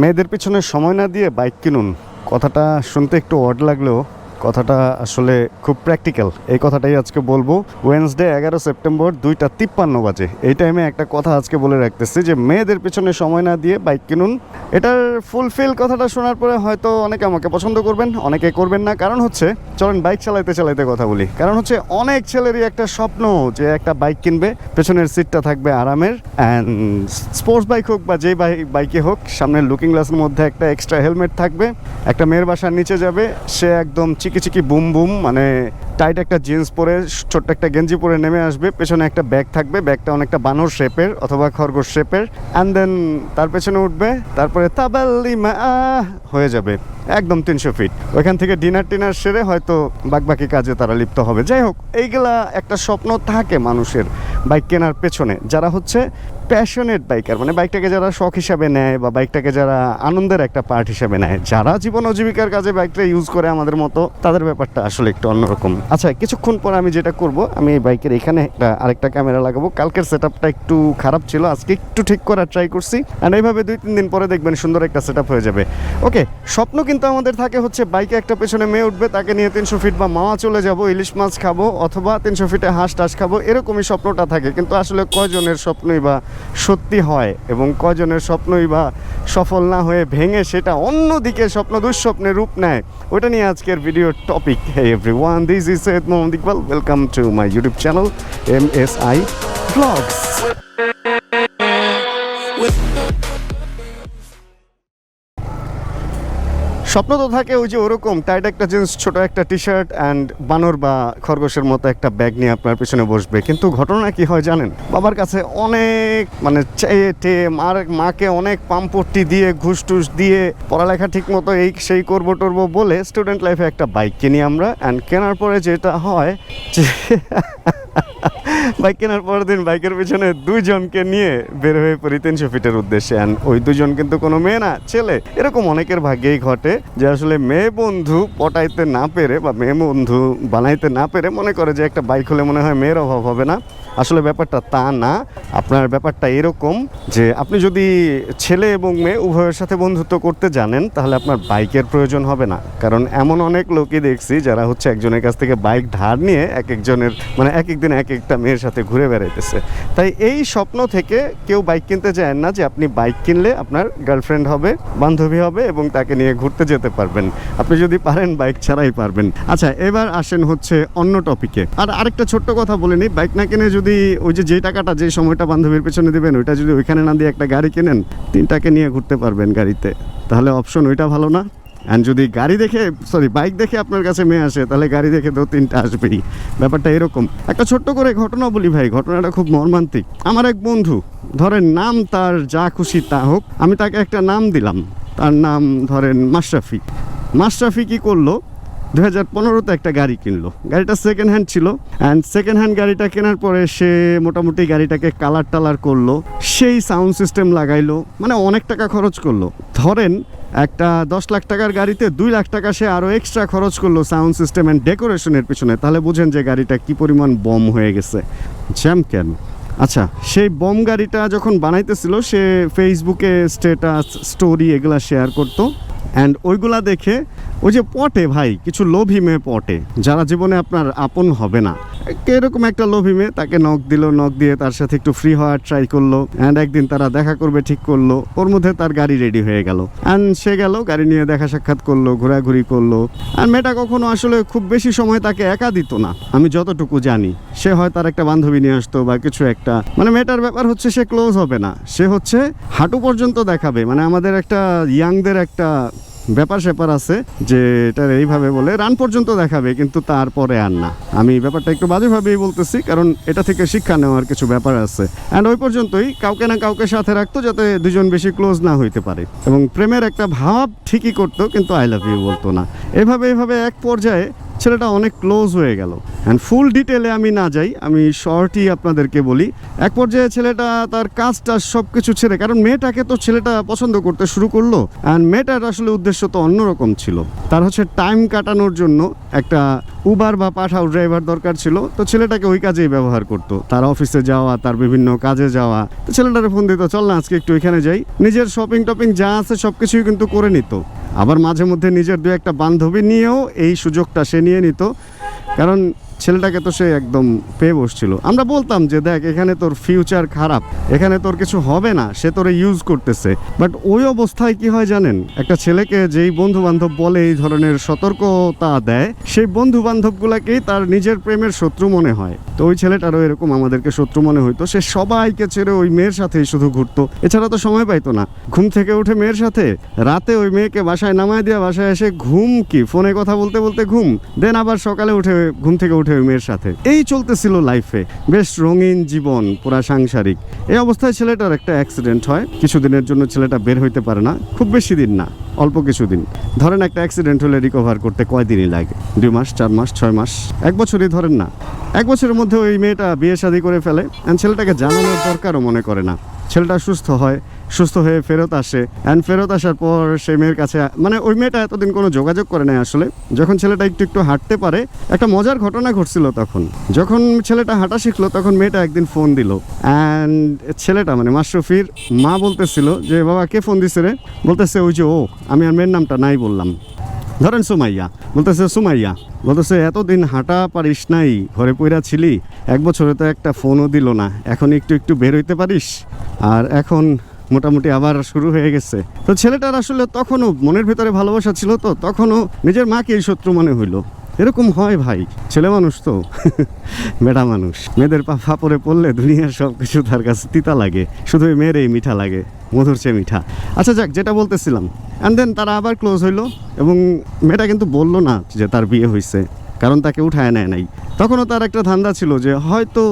মেয়েদের পিছনে সময় না দিয়ে বাইক কিনুন। কথাটা শুনতে একটু অড লাগলেও কথাটা আসলে খুব প্র্যাকটিক্যাল এই কথাটাই আজকে বলব। ওয়েনসডে এগারো সেপ্টেম্বর দুইটা তিপ্পান্ন বাজে। এই টাইমে একটা কথা আজকে বলে রাখতেছি যে, মেয়েদের পেছনে সময় না দিয়ে বাইক কিনুন। এটার ফুলফিল কথাটা শোনার পরে হয়তো অনেকে আমাকে পছন্দ করবেন, অনেকে করবেন না। কারণ হচ্ছে, চলেন বাইক চালাইতে চালাইতে কথা বলি। কারণ হচ্ছে, অনেক ছেলেরই একটা স্বপ্ন যে একটা বাইক কিনবে, পেছনের সিটটা থাকবে আরামের। অ্যান্ড স্পোর্টস বাইক হোক বা যে বাইকে হোক, সামনের লুকিং গ্লাসের মধ্যে একটা এক্সট্রা হেলমেট থাকবে, একটা মেয়ের বাসার নিচে যাবে, সে একদম চিকি চিকি বুম বুম মানে টাইট একটা জিন্স পরে, ছোট্ট একটা গেঞ্জি পরে নেমে আসবে। পেছনে একটা ব্যাগ থাকবে ব্যাগটা অনেকটা বানর শেপের অথবা খরগোশ শেপের অ্যান্ড দেন তার পেছনে উঠবে, তারপরে তাবাল্লিমা হয়ে যাবে। একদম তিনশো ফিট ওইখান থেকে ডিনার টিনার সেরে হয়তো বাকি কাজে তারা লিপ্ত হবে। যাই হোক, এইগুলা একটা স্বপ্ন থাকে মানুষের বাইক কেনার পেছনে। যারা হচ্ছে প্যাশনেট বাইকার মানে বাইকটাকে যারা শখ হিসাবে নেয় বা বাইকটাকে যারা আনন্দের একটা পার্ট হিসাবে নেয়, যারা জীবন ও জীবিকার কাজে বাইকটা ইউজ করে আমাদের মতো, তাদের ব্যাপারটা আসলে একটু অন্যরকম। আচ্ছা কিছুক্ষণ পর আমি যেটা করব, আমি এই বাইকের এখানে একটা আরেকটা ক্যামেরা লাগাবো। কালকের সেট একটু খারাপ ছিল, আজকে একটু ঠিক করার ট্রাই করছি। আর এইভাবে দুই তিন দিন পরে দেখবেন সুন্দর একটা সেট হয়ে যাবে। ওকে স্বপ্ন কিন্তু আমাদের থাকে হচ্ছে বাইকে একটা পেছনে মেয়ে উঠবে, তাকে নিয়ে তিনশো ফিট বা মামা চলে যাব, ইলিশ মাছ খাব অথবা তিনশো ফিটে হাঁস টাস খাব, এরকমই স্বপ্নটা থাকে। কিন্তু আসলে কয়জনের স্বপ্নই বা সত্যি হয় এবং কয়জনের স্বপ্নই বা সফল না হয়ে ভেঙে সেটা অন্যদিকে স্বপ্ন দুঃস্বপ্নে রূপ নেয়? ওটা নিয়ে আজকের ভিডিওর topic every one this is Syed Mohammad Iqbal welcome to my YouTube channel M S I vlogs স্বপ্ন তো থাকে ওই যে ওরকম টাইট একটা জিন্স ছোট একটা টি শার্ট অ্যান্ড বানর বা খরগোশের মতো একটা ব্যাগ নিয়ে আপনার পিছনে বসবে। কিন্তু ঘটনা কি হয় জানেন? বাবার কাছে অনেক মানে চেয়ে টেয়ে মার, মাকে অনেক পাম্পট্টি দিয়ে ঘুষ টুস দিয়ে, পড়ালেখা ঠিক মতো এই সেই করব টরবো বলে স্টুডেন্ট লাইফে একটা বাইক কিনি আমরা অ্যান্ড কেনার পরে যেটা হয় যে বাইক কেনার পর দিন বাইকের পিছনে দুইজনকে নিয়ে বের হয়ে পড়ি তিনশো ফিটের উদ্দেশ্যে। ওই দুজন কিন্তু কোনো মেয়ে না, ছেলে। এরকম অনেকের ভাগ্যেই ঘটে যে আসলে মেয়ে বন্ধু পটাইতে না পেরে বা মেয়ে বন্ধু বানাইতে না পেরে মনে করে যে একটা বাইক হলে মনে হয় মেয়ের অভাব হবে না। আসলে ব্যাপারটা তা না। আপনার ব্যাপারটা এরকম যে আপনি যদি ছেলে এবং মেয়ে উভয়ের সাথে বন্ধুত্ব করতে জানেন, তাহলে আপনার বাইকের প্রয়োজন হবে না। কারণ এমন অনেক লোকই দেখছি যারা হচ্ছে একজনের কাছ থেকে বাইক ধার নিয়ে এক একজনের মানে এক একদিন এক একটা মেয়ের সাথে ঘুরে বেড়াইতেছে। তাই এই স্বপ্ন থেকে কেউ বাইক কিনতে চায় না যে আপনি বাইক কিনলে আপনার গার্লফ্রেন্ড হবে, বান্ধবী হবে এবং তাকে নিয়ে ঘুরতে যেতে পারবেন। আপনি যদি পারেন, বাইক ছাড়াই পারবেন। আচ্ছা এবার আসেন হচ্ছে অন্য টপিকে। আর আরেকটা ছোট্ট কথা বলে নিই, বাইক না কিনে যদি ওই যে যে টাকাটা যে সময়টা বান্ধবীর পেছনে দেবেন, ওইটা যদি ওইখানে না দিয়ে একটা গাড়ি কেনেন, তিনটাকে নিয়ে ঘুরতে পারবেন গাড়িতে। তাহলে অপশন ওইটা ভালো না? অ্যান্ড যদি গাড়ি দেখে সরি বাইক দেখে আপনার কাছে মেয়ে আসে, তাহলে গাড়ি দেখে দু তিনটা আসবেই। ব্যাপারটা এরকম। একটা ছোট্ট করে ঘটনা বলি ভাই, ঘটনাটা খুব মর্মান্তিক। আমার এক বন্ধু, ধরেন নাম তার যা খুশি তা হোক, আমি তাকে একটা নাম দিলাম। তার নাম ধরেন মাশরাফি। মাশরাফি কি করল? দু হাজার পনেরোতে একটা গাড়ি কিনলো। গাড়িটা সেকেন্ড হ্যান্ড ছিল অ্যান্ড সেকেন্ড হ্যান্ড গাড়িটা কেনার পরে সে মোটামুটি গাড়িটাকে কালার টালার করল, সেই সাউন্ড সিস্টেম লাগাইলো মানে অনেক টাকা খরচ করল। ধরেন, একটা দশ লাখ টাকার গাড়িতে দুই লাখ টাকা সে আরও এক্সট্রা খরচ করল সাউন্ড সিস্টেম অ্যান্ড ডেকোরেশনের পিছনে। তাহলে বুঝেন যে গাড়িটা কি পরিমাণ বম হয়ে গেছে। জ্যাম কেন আচ্ছা সেই বম গাড়িটা যখন বানাইতেছিল, সে ফেসবুকে স্টেটাস স্টোরি এগুলা শেয়ার করতো। অ্যান্ড ওইগুলা দেখে ওই যে পটে ভাই, কিছু লোভী মেয়ে পটে, যারা জীবনে আপনার আপন হবে না। এরকম একটা লোভী মেয়ে তাকে নখ দিল নখ দিয়ে তার সাথে একটু ফ্রি হওয়ার ট্রাই করল অ্যান্ড একদিন তারা দেখা করবে, ঠিক করল, ওর মধ্যে তার গাড়ি রেডি হয়ে গেল। অ্যান্ড সে গেল, গাড়ি নিয়ে দেখা সাক্ষাৎ করল, ঘোরাঘুরি করল। আর মেয়েটা কখনো আসলে খুব বেশি সময় তাকে একা দিত না, আমি যতটুকু জানি। সে হয় তার একটা বান্ধবী নিয়ে আসতো বা কিছু একটা। মানে মেয়েটার ব্যাপার হচ্ছে সে ক্লোজ হবে না। সে হচ্ছে হাঁটু পর্যন্ত দেখাবে। মানে আমাদের একটা ইয়াংদের একটা ব্যাপার স্যাপার আছে যে এটা এইভাবে বলে, রান পর্যন্ত দেখাবে, কিন্তু তারপরে আর না। আমি ব্যাপারটা একটু বাজেভাবেই বলতেছি, কারণ এটা থেকে শিক্ষা নেওয়ার কিছু ব্যাপার আছে। অ্যান্ড ওই পর্যন্তই কাউকে না কাউকে সাথে রাখতো যাতে দুজন বেশি ক্লোজ না হইতে পারে। এবং প্রেমের একটা ভাব ঠিকই করতো, কিন্তু আই লাভ ইউ বলতো না। এভাবে এভাবে এক পর্যায়ে ছেলেটা অনেক ক্লোজ হয়ে গেল। অ্যান্ড ফুল ডিটেলে আমি না যাই, আমি শর্টই আপনাদেরকে বলি, এক পর্যায়ে ছেলেটা তার কাজটা সব কিছু ছেড়ে, কারণ মেয়েটাকে তো ছেলেটা পছন্দ করতে শুরু করল অ্যান্ড মেয়েটার আসলে উদ্দেশ্য তো অন্যরকম ছিল। তার হচ্ছে টাইম কাটানোর জন্য একটা উবার বা পাঠাও ড্রাইভার দরকার ছিল, তো ছেলেটাকে ওই কাজেই ব্যবহার করত। তার অফিসে যাওয়া, তার বিভিন্ন কাজে যাওয়া। তো ছেলেটারে ফোন দিত, চল না, আজকে একটু এখানে যাই। নিজের শপিং টপিং যা আছে সব কিছুই কিন্তু করে নিত। আবার মাঝে মধ্যে নিজের দু একটা বান্ধবী নিয়েও এই সুযোগটা সে নিয়ে নিত। কারণ ছেলেটাকে তো সে একদম পেয়ে বসছিল। আমরা বলতাম যে, দেখ, এখানে তোর ফিউচার খারাপ। এখানে তোর কিছু হবে না। সে তোরে ইউজ করতেছে। বাট ওই অবস্থায় কি হয় জানেন? একটা ছেলেকে যেই বন্ধু বান্ধব বলে, এই ধরনের সতর্কতা দেয়, সেই বন্ধু বান্ধবগুলাকেই তার নিজের প্রেমের শত্রু মনে হয়। তো ওই ছেলেটারও এরকম আমাদেরকে শত্রু মনে হইতো। সে সবাইকে ছেড়ে ওই মেয়ের সাথেই শুধু ঘুরতো। এছাড়া তো সময় পাইতো না। ঘুম থেকে উঠে মেয়ের সাথে রাতে ওই মেয়েকে বাসায় নামায় দিয়ে বাসায় এসে ঘুম কি? ফোনে কথা বলতে বলতে ঘুম? দেন আবার সকালে উঠে ঘুম থেকে উঠে ওই মেয়ের সাথে। এই চলতেছিল লাইফে বেশ রঙিন জীবন, পুরা সাংসারিক। এই অবস্থায় ছেলেটার একটা অ্যাক্সিডেন্ট হয়। কিছুদিনের জন্য ছেলেটা বের হইতে পারে না। খুব বেশি দিন না, অল্প কিছুদিন। ধরেন একটা অ্যাক্সিডেন্ট হলে রিকভার করতে কয়দিনই লাগে? দুই মাস, চার মাস, ছয় মাস? এক বছরই ধরেন না। এক বছরের মধ্যে ওই মেয়েটা বিয়ে শাদী করে ফেলে। ছেলেটাকে জানানোর দরকারও মনে করে না। ছেলেটা সুস্থ হয়। সুস্থ হয়ে ফেরত আসে। অ্যান্ড ফেরত আসার পর সেই মেয়ের কাছে মানে ওই মেয়েটা এতদিন কোনো যোগাযোগ করে নাই আসলে। যখন ছেলেটা একটু একটু হাঁটতে পারে, একটা মজার ঘটনা ঘটছিল তখন। যখন ছেলেটা হাঁটা শিখলো, তখন মেয়েটা একদিন ফোন দিল। অ্যান্ড ছেলেটা মানে মাশরফির মা বলতেছিল যে, বাবা, কে ফোন দিছে রে? বলতেছে, ওই যে ও, আমি আর মেয়ের নামটা নাই বললাম। ধরেন সুমাইয়া। বলতেছে সুমাইয়া। বলতেছে, এতদিন হাঁটা পারিস নাই, ঘরে পইরা ছিলি, এক বছরে তো একটা ফোনও দিল না। এখন একটু একটু বের হইতে পারিস? আর এখন মোটামুটি আবার শুরু হয়ে গেছে। তো ছেলেটার আসলে তখনও মনের ভিতরে ভালোবাসা ছিল তো, তখনও নিজের মাকে এই শত্রু মনে হইল। এরকম হয় ভাই, ছেলে মানুষ তো বেটা মানুষ। মেয়েদের পা ফাপড়ে পড়লে দুনিয়ার সব কিছু তার কাছে তিতা লাগে, শুধু মেয়ের এই মিঠা লাগে, মধুর চেয়ে মিঠা। আচ্ছা যাক, যেটা বলতেছিলাম। অ্যান্ড দেন তারা আবার ক্লোজ হইল এবং মেয়েটা কিন্তু বলল না যে তার বিয়ে হয়েছে কারণ তাকে উঠায় নেয় নাই। তখনও তার একটা ধান্দা ছিল যে হয়তো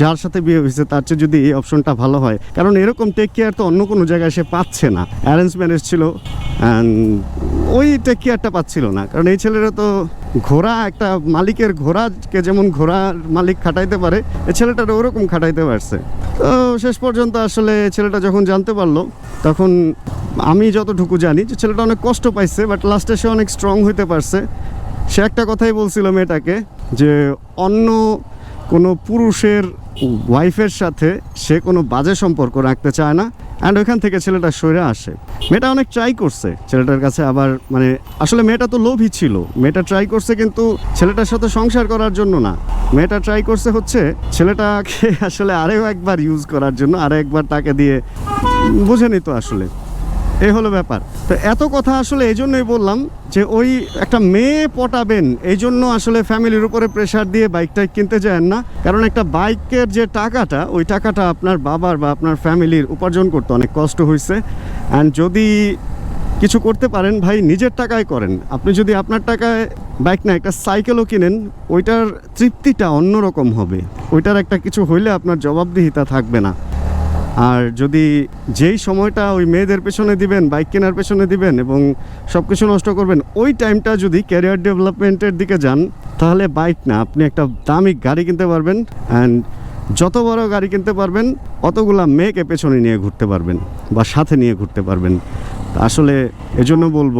যার সাথে বিয়ে হয়েছে, তার চেয়ে যদি এই অপশনটা ভালো হয়। কারণ এরকম টেক কেয়ার তো অন্য কোনো জায়গায় সে পাচ্ছে না। অ্যারেঞ্জ ম্যারেজ ছিল ওই টেক কেয়ারটা পাচ্ছিল না। কারণ এই ছেলেরা তো ঘোড়া, একটা মালিকের ঘোড়াকে যেমন ঘোড়ার মালিক খাটাইতে পারে এই ছেলেটার ওরকম খাটাইতে পারছে। তো শেষ পর্যন্ত আসলে ছেলেটা যখন জানতে পারল, তখন আমি যতটুকু জানি যে ছেলেটা অনেক কষ্ট পাইছে বাট লাস্টে সে অনেক স্ট্রং হইতে পারছে। সে একটা কথাই বলছিল মেয়েটাকে যে অন্য কোনো পুরুষের ওয়াইফের সাথে সে কোনো বাজে সম্পর্ক রাখতে চায় না অ্যান্ড ওইখান থেকে ছেলেটা সরে আসে। মেয়েটা অনেক ট্রাই করছে, ছেলেটার কাছে আবার মানে আসলে মেয়েটা তো লোভই ছিল, মেয়েটা ট্রাই করছে কিন্তু ছেলেটার সাথে সংসার করার জন্য না। মেয়েটা ট্রাই করছে হচ্ছে ছেলেটাকে আসলে আরেও একবার ইউজ করার জন্য আরও একবার তাকে দিয়ে, বুঝে নিত আসলে। এই হলো ব্যাপার। তো এত কথা আসলে এই জন্যই বললাম যে ওই একটা মেয়ে পটাবেন, এই জন্য আসলে ফ্যামিলির উপরে প্রেশার দিয়ে বাইকটা কিনতে যান না। কারণ একটা বাইকের যে টাকাটা, ওই টাকাটা আপনার বাবার বা আপনার ফ্যামিলির উপার্জন করতে অনেক কষ্ট হয়েছে অ্যান্ড যদি কিছু করতে পারেন, ভাই, নিজের টাকায় করেন। আপনি যদি আপনার টাকায় বাইক না, একটা সাইকেলও কিনেন, ওইটার তৃপ্তিটা অন্যরকম হবে। ওইটার একটা কিছু হইলে আপনার জবাবদিহিতা থাকবে না। আর যদি যেই সময়টা ওই মেয়েদের পেছনে দিবেন, বাইক কেনার পেছনে দিবেন এবং সব কিছু নষ্ট করবেন, ওই টাইমটা যদি ক্যারিয়ার ডেভেলপমেন্টের দিকে যান, তাহলে বাইক না, আপনি একটা দামি গাড়ি কিনতে পারবেন অ্যান্ড যত বড় গাড়ি কিনতে পারবেন, অতগুলা মেয়েকে পেছনে নিয়ে ঘুরতে পারবেন বা সাথে নিয়ে ঘুরতে পারবেন। আসলে এজন্য বলব,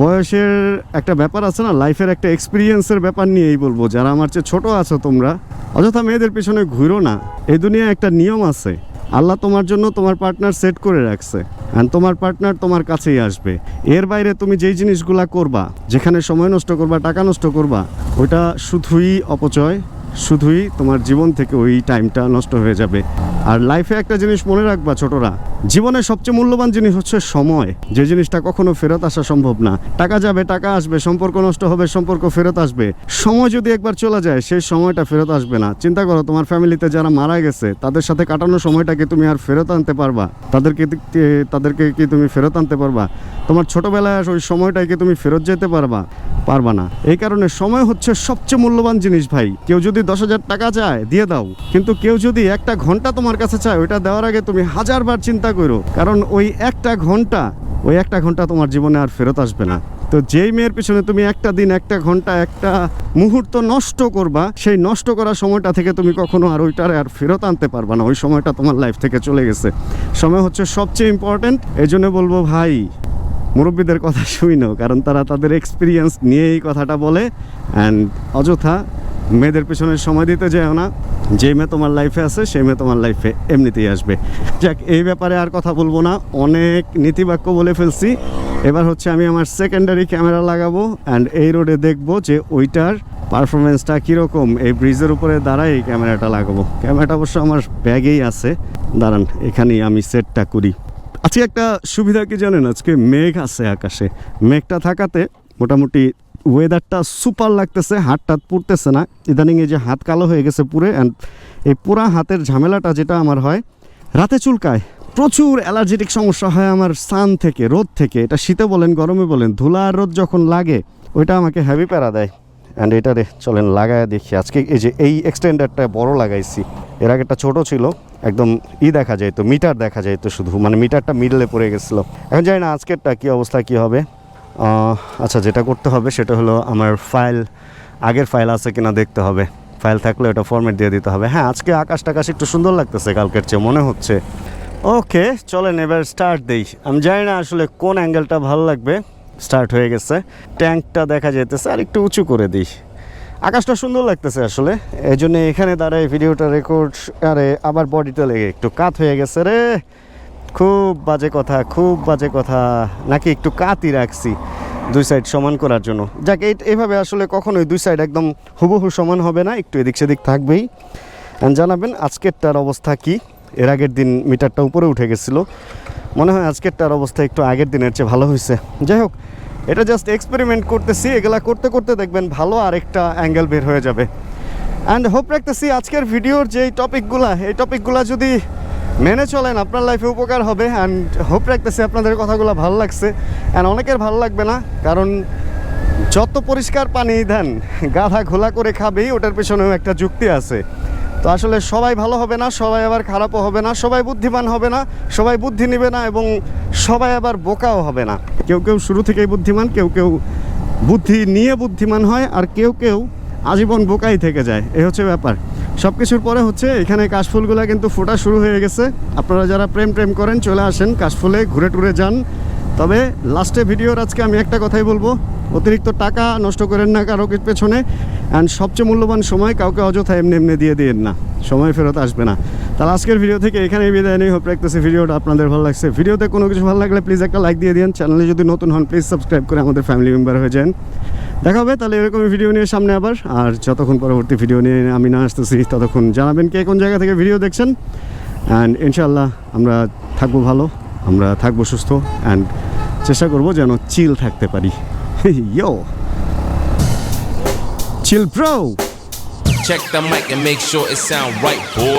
বয়সের একটা ব্যাপার আছে না লাইফের একটা এক্সপিরিয়েন্সের ব্যাপার নিয়েই বলব। যারা আমার চেয়ে ছোট আছো তোমরা, অযথা মেয়েদের পেছনে ঘুরো না। এই দুনিয়ায় একটা নিয়ম আছে আল্লাহ তোমার জন্য তোমার পার্টনার সেট করে রাখছে। অ্যান্ড তোমার পার্টনার তোমার কাছেই আসবে। এর বাইরে তুমি যেই জিনিসগুলা করবা, যেখানে সময় নষ্ট করবা, টাকা নষ্ট করবা, ওইটা শুধুই অপচয়, শুধুই তোমার জীবন থেকে ওই টাইমটা নষ্ট হয়ে যাবে। আর লাইফে একটা জিনিস মনে রাখবা ছোটরা জীবনের সবচেয়ে মূল্যবান জিনিস হচ্ছে সময়। যে জিনিসটা কখনো ফেরত আসা সম্ভব না। টাকা যাবে, টাকা আসবে, সম্পর্ক নষ্ট হবে, সম্পর্ক ফেরত আসবে। সময় যদি একবার চলে যায়, সেই সময়টা ফেরত আসবে না। চিন্তা করো, তোমার ফ্যামিলিতে যারা মারা গেছে, তাদের সাথে কাটানো সময়টাকে তুমি আর ফেরত আনতে পারবা। তাদেরকে তাদেরকে কি তুমি ফেরত আনতে পারবা? তোমার ছোটবেলায় ওই সময়টাকে তুমি ফেরত যেতে পারবা পারবা না। এই কারণে সময় হচ্ছে সবচেয়ে মূল্যবান জিনিস ভাই। কেউ যদি দশ হাজার টাকা চায়, দিয়ে দাও। কিন্তু কেউ যদি একটা ঘণ্টা তোমার কাছে চায়, ওইটা দেওয়ার আগে তুমি হাজারবার চিন্তা করো, কারণ ওই একটা ঘণ্টা, ওই একটা ঘণ্টা তোমার জীবনে আর ফেরত আসবে না। তো যেই মেয়ের পিছনে তুমি একটা দিন, একটা ঘণ্টা, একটা মুহূর্ত নষ্ট করবা, সেই নষ্ট করার সময়টা থেকে তুমি কখনো আর ওইটারে আর ফেরত আনতে পারবা না। ওই সময়টা তোমার লাইফ থেকে চলে গেছে। সময় হচ্ছে সবচেয়ে ইম্পর্ট্যান্ট এই জন্য বলব ভাই, মুরব্বীদের কথা শুইনো কারণ তারা তাদের এক্সপিরিয়েন্স নিয়ে এই কথাটা বলে। অ্যান্ড অযথা মেয়েদের পেছনে সময় দিতে যাও না। যে মেয়ে তোমার লাইফে আছে সেই মেয়ে তোমার লাইফে এমনিতেই আসবে। যাক, এই ব্যাপারে আর কথা বলব না। অনেক নীতিবাক্য বলে ফেলছি। এবার হচ্ছে আমি আমার সেকেন্ডারি ক্যামেরা লাগাবো অ্যান্ড এই রোডে দেখব যে ওইটার পারফরমেন্সটা কীরকম। এই ব্রিজের উপরে দাঁড়াই ক্যামেরাটা লাগাবো। ক্যামেরাটা অবশ্য আমার ব্যাগেই আছে। দাঁড়ান, এখানেই আমি সেটটা করি। আজকে একটা সুবিধা কি জানেন? আজকে মেঘ আছে আকাশে। মেঘটা থাকাতে মোটামুটি ওয়েদারটা সুপার লাগতেছে হাত টাত পুড়তেছে না। ইদানিং এই যে হাত কালো হয়ে গেছে পুরে অ্যান্ড এই পুরা হাতের ঝামেলাটা যেটা আমার হয়, রাতে চুলকায়। প্রচুর অ্যালার্জেটিক সমস্যা হয় আমার সান থেকে, রোদ থেকে। এটা শীতে বলেন, গরমে বলেন ধুলা আর রোদ যখন লাগে, ওইটা আমাকে হেভি প্যারা দেয়। অ্যান্ড এটারে চলেন লাগায় দেখি। আজকে এই যে এই এক্সটেন্ডারটা বড় লাগাইছি। এর আগে একটা ছোট ছিল, একদম ই দেখা যায় তো মিটার দেখা যায় তো শুধু। মানে মিটারটা মিডলে পড়ে গেছিল। এখন জানি না আজকেরটা কী অবস্থা, কী হবে। আচ্ছা যেটা করতে হবে সেটা হলো আমার ফাইল আগের ফাইল আছে কিনা দেখতে হবে। ফাইল থাকলে ওটা ফরম্যাট দিয়ে দিতে হবে। হ্যাঁ আজকে আকাশ টাকাশ একটু সুন্দর লাগতেছে কালকের চেয়ে, মনে হচ্ছে। ওকে চলেন এবার স্টার্ট দেই। আমি জানি না আসলে কোন অ্যাঙ্গেলটা ভালো লাগবে। স্টার্ট হয়ে গেছে। ট্যাঙ্কটা দেখা যেতেছে আর একটু উঁচু করে দিই। আকাশটা সুন্দর লাগতেছে আসলে। এই জন্য এখানে দাঁড়ায় ভিডিওটা রেকর্ড আরে আবার বডিটা লেগে একটু কাত হয়ে গেছে রে। খুব বাজে কথা, খুব বাজে কথা। নাকি একটু কাতই রাখছি দুই সাইড সমান করার জন্য। যাক এইভাবে আসলে কখনোই দুই সাইড একদম হুবহু সমান হবে না, একটু এদিক সেদিক থাকবেই। জানাবেন আজকেরটার অবস্থা কি? এর আগের দিন মিটারটা উপরে উঠে গেছিল। মনে হয় আজকেরটার অবস্থা একটু আগের দিনের চেয়ে ভালো হয়েছে। যাই হোক, এটা জাস্ট এক্সপেরিমেন্ট করতেছি, এগুলা করতে করতে দেখবেন ভালো আরেকটা অ্যাঙ্গেল বের হয়ে যাবে। অ্যান্ড হোপ রাখতেছি আজকের ভিডিওর যে টপিকগুলা এই টপিকগুলা যদি মেনে চলেন, আপনার লাইফে উপকার হবে অ্যান্ড হোপ রাখতেছি আপনাদের কথাগুলো ভালো লাগছে অ্যান্ড অনেকের ভালো লাগবে না, কারণ যত পরিষ্কার পানি দেন, গাধা ঘোলা করে খাবেই, ওটার পেছনেও একটা যুক্তি আছে। তো আসলে সবাই ভালো হবে না, সবাই আবার খারাপও হবে না, সবাই বুদ্ধিমান হবে না, সবাই বুদ্ধি নেবে না এবং সবাই আবার বোকাও হবে না। কেউ কেউ শুরু থেকেই বুদ্ধিমান, কেউ কেউ বুদ্ধি নিয়ে বুদ্ধিমান হয়, আর কেউ কেউ আজীবন বোকাই থেকে যায়, এ হচ্ছে ব্যাপার। সব কিছুর পরে হচ্ছে এখানে কাশফুলগুলো কিন্তু ফোটা শুরু হয়ে গেছে। আপনারা যারা প্রেম প্রেম করেন, চলে আসেন কাশফুলে, ঘুরে টুরে যান। তবে লাস্টে ভিডিওর আজকে আমি একটা কথাই বলব, অতিরিক্ত টাকা নষ্ট করেন না কারও পেছনে। অ্যান্ড সবচেয়ে মূল্যবান সময় কাউকে অযথা এমনি এমনি দিয়ে দিয়েন না। সময় ফেরত আসবে না। তাহলে আজকের ভিডিও থেকে এখানেই বিদায় নেই। হোপ রাখতেছি ভিডিওটা আপনাদের ভালো লাগছে। ভিডিওতে কোনো কিছু ভালো লাগলে প্লিজ একটা লাইক দিয়ে দিন চ্যানেলে যদি নতুন হন প্লিজ সাবস্ক্রাইব করে আমাদের ফ্যামিলি মেম্বার হয়ে যান। দেখা হবে তাহলে এরকমই ভিডিও নিয়ে সামনে আবার। আর যতক্ষণ পরবর্তী ভিডিও নিয়ে আমি না আসতেছি ততক্ষণ জানাবেন কে কোন জায়গা থেকে ভিডিও দেখছেন। অ্যান্ড ইনশাল্লাহ আমরা থাকব ভালো আমরা থাকব সুস্থ। অ্যান্ড চেষ্টা করব যেন চিল থাকতে পারি। Yo chill bro Check the mic and make sure it sound right, boy.